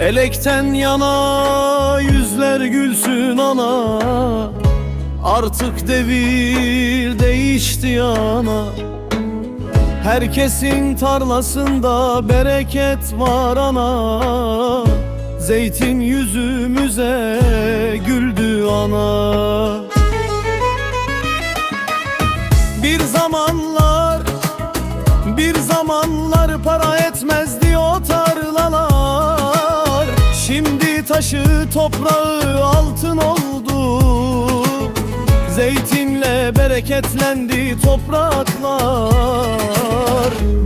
Elekten yana yüzler gülsün ana. Artık devir değişti ana. Herkesin tarlasında bereket var ana. Zeytin yüzümüze güldü ana. Bir zamanlar bir zamanlar taşı toprağı altın oldu. Zeytinle bereketlendi topraklar.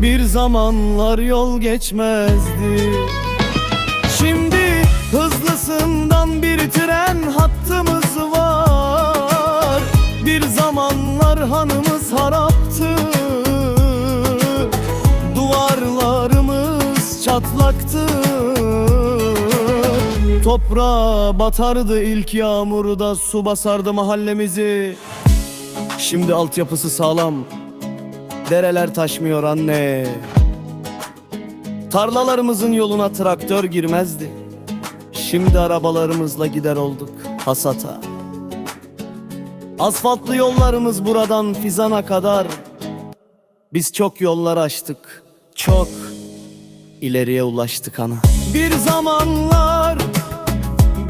Bir zamanlar yol geçmezdi. Şimdi hızlısından bir tren hattımız var. Bir zamanlar hanımız Toprağa batardı ilk yağmurda Su basardı mahallemizi. Şimdi altyapısı sağlam Dereler taşmıyor anne. Tarlalarımızın yoluna traktör girmezdi. Şimdi arabalarımızla gider olduk hasata. Asfaltlı yollarımız buradan Fizan'a kadar. Biz çok yollar açtık Çok ileriye ulaştık ana. Bir zamanlar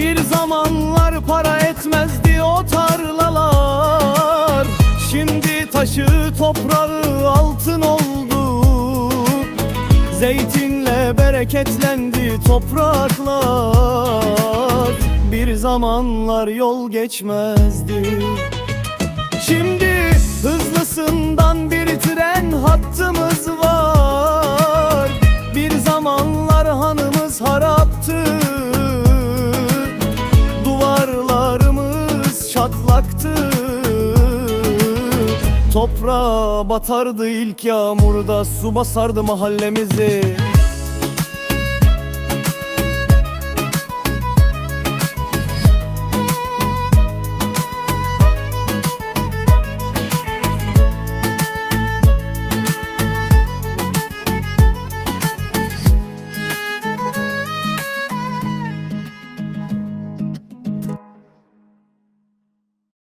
Bir zamanlar para etmezdi o tarlalar. Şimdi taşı toprağı altın oldu. Zeytinle bereketlendi topraklar. Bir zamanlar yol geçmezdi. Şimdi hızlısından bir tren hattımız var Toprağa batardı ilk yağmurda Su basardı mahallemizi